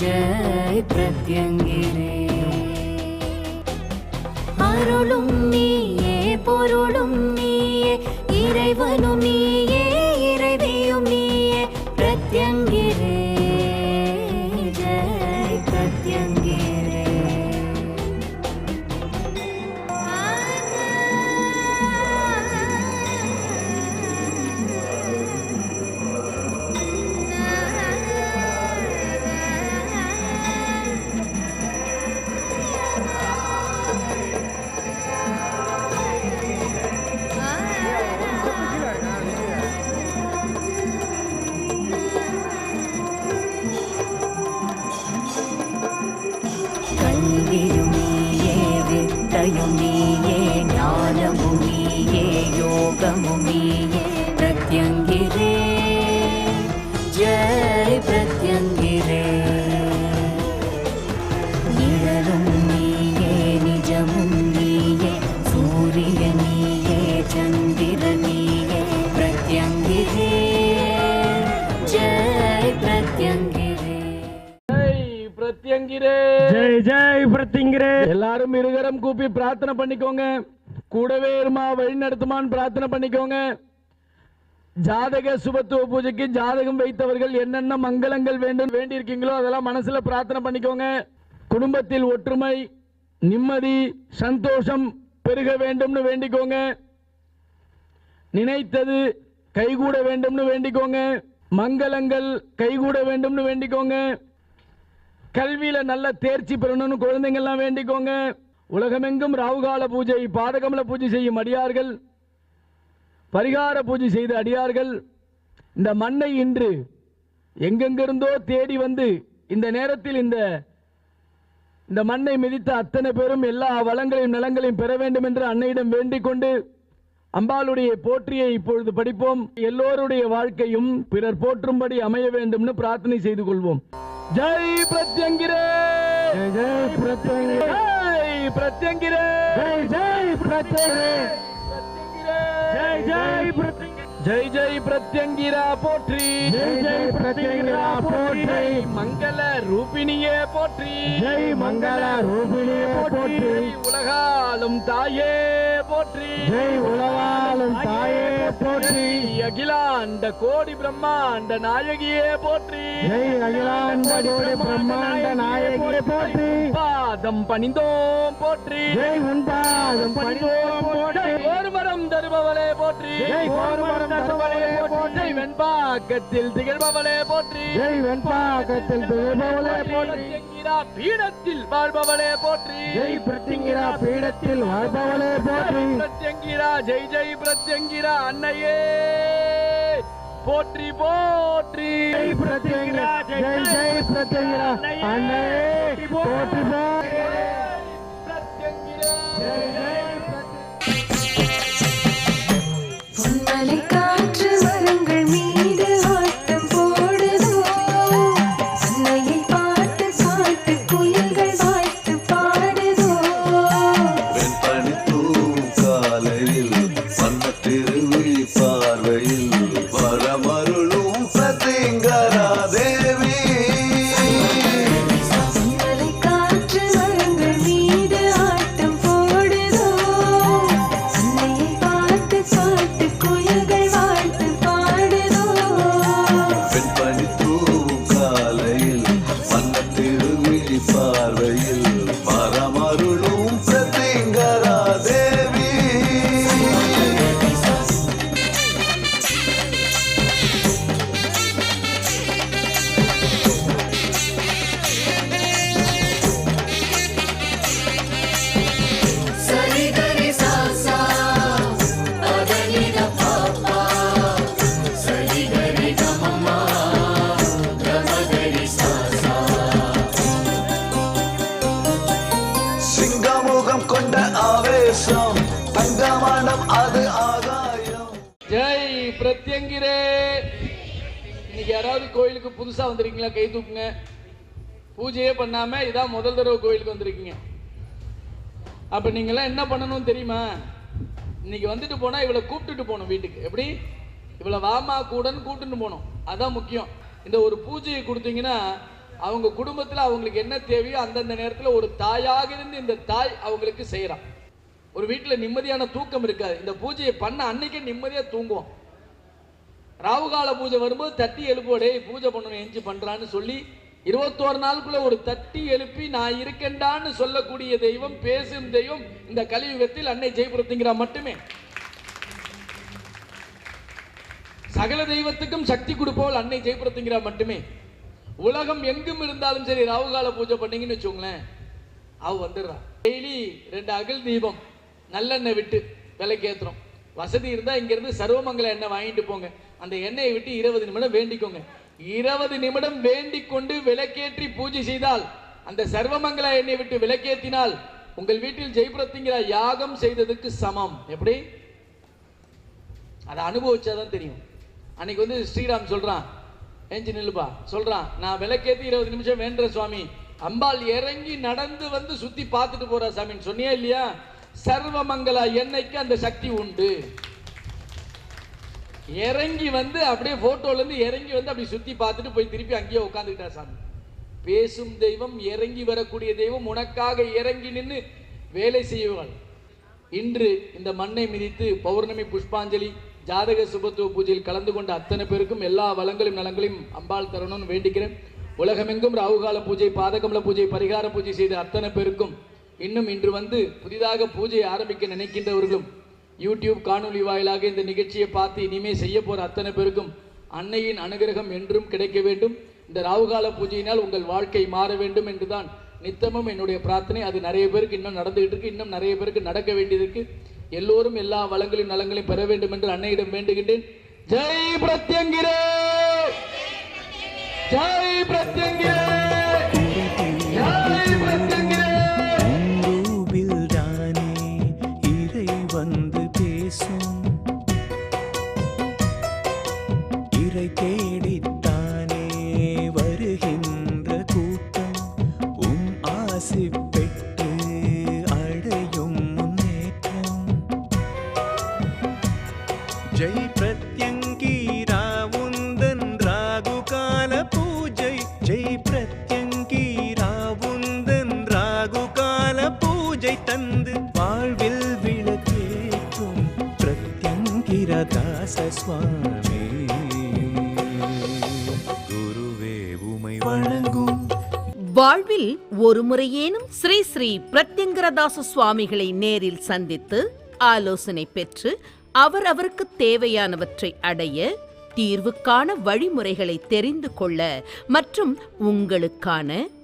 ஜெய் பிரத்யங்கிரே. அருளும் நீயே பொருளும் நீயே இறைவனும் நீ நீயே சந்திர நீயே பிரத்யங்கிரே. ஜெய் பிரத்யங்கிரே. ஜெய் பிரத்யங்கிரே. ஜெய் ஜெய் பிரத்திங்கிரே எல்லாரும் இருகரம் கூப்பி பிரார்த்தனை பண்ணிக்கோங்க. கூடவே இருமா வழி நடத்துமான்னு பிரார்த்தனை பண்ணிக்கோங்க. ஜாதக சுபத்துவ பூஜைக்கு ஜாதகம் வைத்தவர்கள் என்னென்ன மங்களங்கள் வேண்டும் வேண்டியிருக்கீங்களோ அதெல்லாம் மனசுல பிரார்த்தனை பண்ணிக்கோங்க. குடும்பத்தில் ஒற்றுமை நிம்மதி சந்தோஷம் பெருக வேண்டும்னு வேண்டிக்கோங்க. நினைத்தது கைகூட வேண்டும்னு வேண்டிக்கோங்க. மங்களங்கள் கைகூட வேண்டும்னு வேண்டிக்கோங்க. கல்வியில நல்ல தேர்ச்சி பெறணும்னு குழந்தைங்கள்லாம் வேண்டிக்கோங்க. உலகமெங்கும் ராவுகால பூஜை பாதகமல பூஜை செய்யும் அடியார்கள் பரிகார பூஜை செய்த அடியார்கள் இந்த மண்ணை இன்று எங்கெங்கிருந்தோ தேடி வந்து இந்த நேரத்தில் இந்த இந்த மண்ணை மிதித்த அத்தனை பேரும் எல்லா வளங்களையும் நலங்களையும் பெற வேண்டும் என்று அன்னையிடம் வேண்டிக் கொண்டு அம்பாளுடைய போற்றியை இப்பொழுது படிப்போம். எல்லோருடைய வாழ்க்கையும் பிறர் போற்றும்படி அமைய வேண்டும்னு பிரார்த்தனை செய்து கொள்வோம். ஜெய் பிரத்யங்கிரே! ஜெய் பிரத்யங்கிரே! ஜெய் பிரத்யங்கிரே. ஜெய் ஜெய் பிரத்திங்கிரே ஜெய் ஜெய் பிரத்யங்கிரா போற்றி. ஜெய் ஜெய் பிரத்திங்கிரா போற்றி. மங்கள ரூபிணியே போற்றி. ஜெய் மங்கள ரூபிணியே போற்றி. உலகாலும் தாயே போற்றி. ஜெய் உலகாலும் தாயே போற்றி. அகிலாண்ட கோடி பிரம்மாண்ட நாயகியே போற்றி. ஜெய் அகிலாண்ட கோடி பிரம்மாண்ட நாயகியே போற்றி. பாதம் பணிந்தோம் போற்றி. ஜெய் உன்பாதம் பணிவோம் போற்றி. ஜெய் ஓர்மரம் தருபவளே போற்றி. ஜெய் போற்றி. ஜெய் வெண்பாக்கத்தில் திகழ்பவளே போற்றி. ஜெய் வெண்பாக்கத்தில் திகழ்பவளே போற்றி. பிரத்யங்கிரா பீடத்தில் வாழ்பவளே போற்றி. ஜெய் பிரத்திங்கிரா பீடத்தில் வாழ்பவளே போற்றி. பிரத்யங்கிரா ஜெய் ஜெய் பிரத்யங்கிரா அன்னையே. போற்றி போற்றி. ஜெய் பிரத்திங்கிரா ஜெய் ஜெய் பிரத்திங்கிரா அன்னை போற்றி போற்றி. பிரத்யங்கிரா. பொன்மலை முகம் கொண்ட ஆவேசம். தங்கமானம் அது ஆகாயம். ஜெய் பிரத்யங்கிரே. இன்னைக்கு யாராவது கோயிலுக்கு புதுசா வந்திருக்கீங்களா? கை தூக்குங்க. பூஜையே பண்ணாம இதான் முதல் தடவை கோயிலுக்கு வந்திருக்கீங்க. அப்ப நீங்கெல்லாம் என்ன பண்ணணும் தெரியுமா? இன்னைக்கு வந்துட்டு போனா இவளை கூப்பிட்டுட்டு போகணும் வீட்டுக்கு. எப்படி? இவளை வாமா கூடன்னு கூப்பிட்டுட்டு போகணும். அதான் முக்கியம். இந்த ஒரு பூஜையை கொடுத்தீங்கன்னா அவங்க குடும்பத்தில் அவங்களுக்கு என்ன தேவையோ அந்தந்த நேரத்தில் ஒரு தாயாக இருந்து இந்த தாய் அவங்களுக்கு செய்கிறான் ஒரு வீட்டில் நிம்மதியான தூக்கம் இருக்காது. இந்த பூஜையை பண்ண அன்னைக்கே நிம்மதியாக தூங்குவோம் ராவுகால பூஜை வரும்போது தட்டி எழுப்போடே பூஜை பண்ணணும் எஞ்சி பண்ணுறான்னு சொல்லி இருபத்தோரு நாளுக்குள்ள ஒரு தட்டி எழுப்பி நான் இருக்கேன்டான்னு சொல்லக்கூடிய தெய்வம் பேசும் தெய்வம் இந்த கலியுகத்தில் அன்னை ஜெயபுரத்திங்கிறா மட்டுமே. சகல தெய்வத்துக்கும் சக்தி கொடுப்பவள் அன்னை ஜெயபுரத்திங்கிறா மட்டுமே. உலகம் எங்கும் இருந்தாலும் சரி ராவுகால பூஜை பண்ணீங்கன்னு வச்சுக்கோங்களேன். அவ வந்துடுறான் டெய்லி ரெண்டு அகல் தீபம் நல்லெண்ணெய் விட்டு விலைக்கேத்துறோம் வசதி இருந்தால் இங்கேருந்து சர்வமங்கல எண்ணெய் வாங்கிட்டு போங்க. அந்த எண்ணெயை விட்டு இருபது நிமிடம் வேண்டிக்கோங்க. இருபது நிமிடம் வேண்டிக் கொண்டு விளக்கேற்றி பூஜை செய்தால் அந்த சர்வமங்கல எண்ணெயை விட்டு விளக்கேற்றினால் உங்கள் வீட்டில் ஜெய்பிரத்திங்கிற யாகம் செய்ததுக்கு சமம். எப்படி? அதை அனுபவிச்சாதான் தெரியும். அன்னைக்கு வந்து ஸ்ரீராம் சொல்றான் ஏஞ்சி நில்லுப்பா. சொல்கிறான் நான் விளக்கேற்றி இருபது நிமிஷம் வேண்டுற சுவாமி. அம்பாள் இறங்கி நடந்து வந்து சுற்றி பார்த்துட்டு போகிறா சாமின்னு சொன்னியா இல்லையா? சர்வமங்கலா எண்ணெய்க்கு அந்த சக்தி உண்டு? இறங்கி வந்து அப்படியே ஃபோட்டோலேருந்து இறங்கி வந்து அப்படி சுற்றி பார்த்துட்டு போய் திருப்பி அங்கேயே உட்காந்துக்கிட்டா சாமி. பேசும் தெய்வம் இறங்கி வரக்கூடிய தெய்வம் உனக்காக இறங்கி நின்று வேலை செய்வாள் இன்று இந்த மண்ணை மிதித்து பௌர்ணமி புஷ்பாஞ்சலி ஜாதக சுபத்துவ பூஜையில் கலந்து கொண்ட அத்தனை பேருக்கும் எல்லா வளங்களும் நலங்களையும் அம்பாள் தரணும்னு வேண்டிக்கிறேன். உலகமெங்கும் ராகுகால பூஜை பாதகமல பூஜை பரிகார பூஜை செய்த அத்தனை பேருக்கும் இன்னும் இன்று வந்து புதிதாக பூஜை ஆரம்பிக்க நினைக்கின்றவர்களும் யூடியூப் காணொளி வாயிலாக இந்த நிகழ்ச்சியை பார்த்து இனிமே செய்ய போகிற அத்தனை பேருக்கும் அன்னையின் அனுகிரகம் என்றும் கிடைக்க வேண்டும். இந்த ராகுகால பூஜையினால் உங்கள் வாழ்க்கை மாற வேண்டும் என்றுதான் நித்தமும் என்னுடைய பிரார்த்தனை. அது நிறைய பேருக்கு இன்னும் நடந்துகிட்டு இருக்கு இன்னும் நிறைய பேருக்கு நடக்க வேண்டியது இருக்குது எல்லோரும் எல்லா வளங்களையும் நலங்களையும் பெற வேண்டும் என்று அன்னையிடம் வேண்டுகின்றேன். ஜெய் பிரத்யங்கிரே! ஜெய் பிரத்யங்கிரே! ஜெய் பிரத்யங்கிரே! இறை வந்து பேசும். இறை தேடி பூஜை தந்து வாழ்வில் விளக்கேற்றும் பிரத்யங்கிர தாச சுவாமி. குருவே உமை வணங்கும். வாழ்வில் ஒரு முறையேனும் ஸ்ரீ ஸ்ரீ பிரத்யங்கரதாச சுவாமிகளை நேரில் சந்தித்து ஆலோசனை பெற்று அவர் அவருக்கு தேவையானவற்றை அடைய தீர்வுக்கான வழிமுறைகளை தெரிந்து கொள்ள மற்றும் உங்களுக்கான